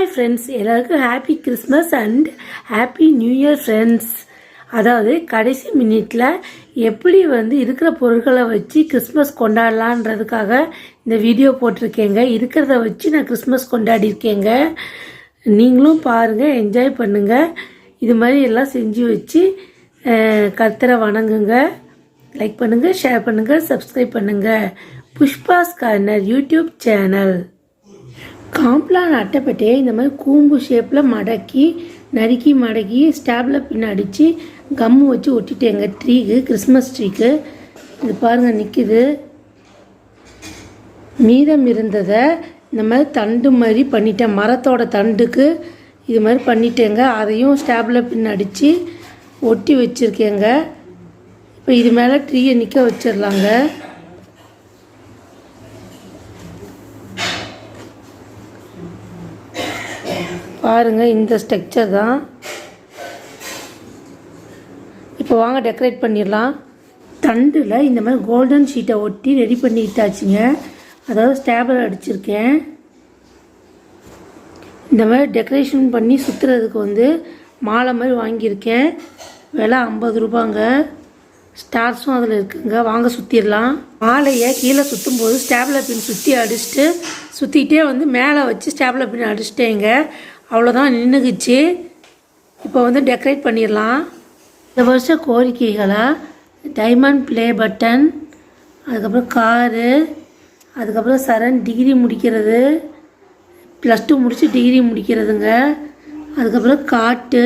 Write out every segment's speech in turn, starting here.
Hi friends எல்லாருக்கும் happy Christmas and happy new year friends அதாவது கடைசி மினிட்ல எப்படி வந்து இருக்கிற பொருட்களை வச்சு கிறிஸ்மஸ் கொண்டாடலான்றதுக்காக இந்த வீடியோ போட்டிருக்கேங்க. இருக்கிறத வச்சு நான் கிறிஸ்மஸ் கொண்டாடியிருக்கேங்க. நீங்களும் பாருங்கள் என்ஜாய் பண்ணுங்கள் இது மாதிரி எல்லாம் செஞ்சு வச்சு கத்தரை வணங்குங்க. லைக் பண்ணுங்கள் ஷேர் பண்ணுங்கள் சப்ஸ்கிரைப் பண்ணுங்கள் Pushpa's corner YouTube channel. Complan அட்டைப்பட்டையை இந்த மாதிரி கூம்பு ஷேப்பில் மடக்கி நறுக்கி மடக்கி ஸ்டாப்பில் பின்ன அடித்து கம்மு வச்சு ஒட்டிட்டேங்க ட்ரீக்கு கிறிஸ்மஸ் ட்ரீக்கு. இது பாருங்கள் நிற்கிது மீதம் இருந்ததை இந்த மாதிரி தண்டு மாதிரி பண்ணிட்டேன். மரத்தோட தண்டுக்கு இது மாதிரி பண்ணிட்டேங்க. அதையும் ஸ்டாப்பில் பின்னடிச்சு அடித்து ஒட்டி வச்சுருக்கேங்க. இப்போ இது மேலே ட்ரீயை நிற்க வச்சிடலாங்க. பாருங்கள் இந்த ஸ்ட்ரக்சர் தான். இப்போ வாங்க டெக்கரேட் பண்ணிடலாம். தண்டில் இந்த மாதிரி கோல்டன் ஷீட்டை ஒட்டி ரெடி பண்ணிட்டாச்சுங்க அதாவது ஸ்டேபிள் அடிச்சிருக்கேன். இந்த மாதிரி டெக்கரேஷன் பண்ணி சுற்றுறதுக்கு வந்து மாலை மாதிரி வாங்கியிருக்கேன். விலை ஐம்பது ரூபாங்க. ஸ்டார்ஸும் அதில் இருக்குங்க. வாங்க சுற்றிடலாம் மாலையை கீழே சுற்றும் போது ஸ்டாப்லர் பின் சுற்றி அடிச்சுட்டு சுற்றிக்கிட்டே வந்து மேலே வச்சு ஸ்டாப்லர் பின் அடிச்சிட்டேங்க. அவ்வளோதான் நின்றுக்குச்சு இப்போ வந்து டெக்கரேட் பண்ணிடலாம். இந்த வருஷம் கோரிக்கைகளாக டைமண்ட் ப்ளே பட்டன் அதுக்கப்புறம் காரு அதுக்கப்புறம் சரண் டிகிரி முடிக்கிறது. ப்ளஸ் டூ முடித்து டிகிரி முடிக்கிறதுங்க. அதுக்கப்புறம் காட்டு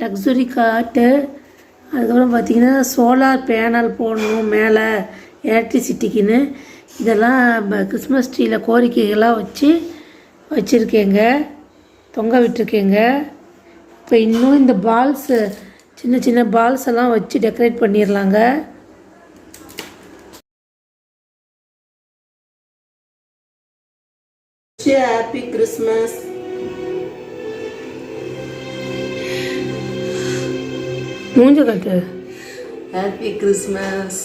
லக்ஸுரி காட்டு அதுக்கப்புறம் பார்த்திங்கன்னா சோலார் பேனல் போடணும் மேலே எலக்ட்ரிசிட்டிக்குன்னு இதெல்லாம் கிறிஸ்மஸ் ட்ரீயில் கோரிக்கைகளாக வச்சு வச்சுருக்கேங்க. தொங்க விட்டுருக்கேங்க. இப்போ இன்னும் இந்த பால்ஸு சின்ன சின்ன பால்ஸ் எல்லாம் வச்சு டெக்கரேட் பண்ணிடலாங்க ஹாப்பி கிறிஸ்மஸ் மூஞ்ச கட்டு ஹாப்பி கிறிஸ்மஸ்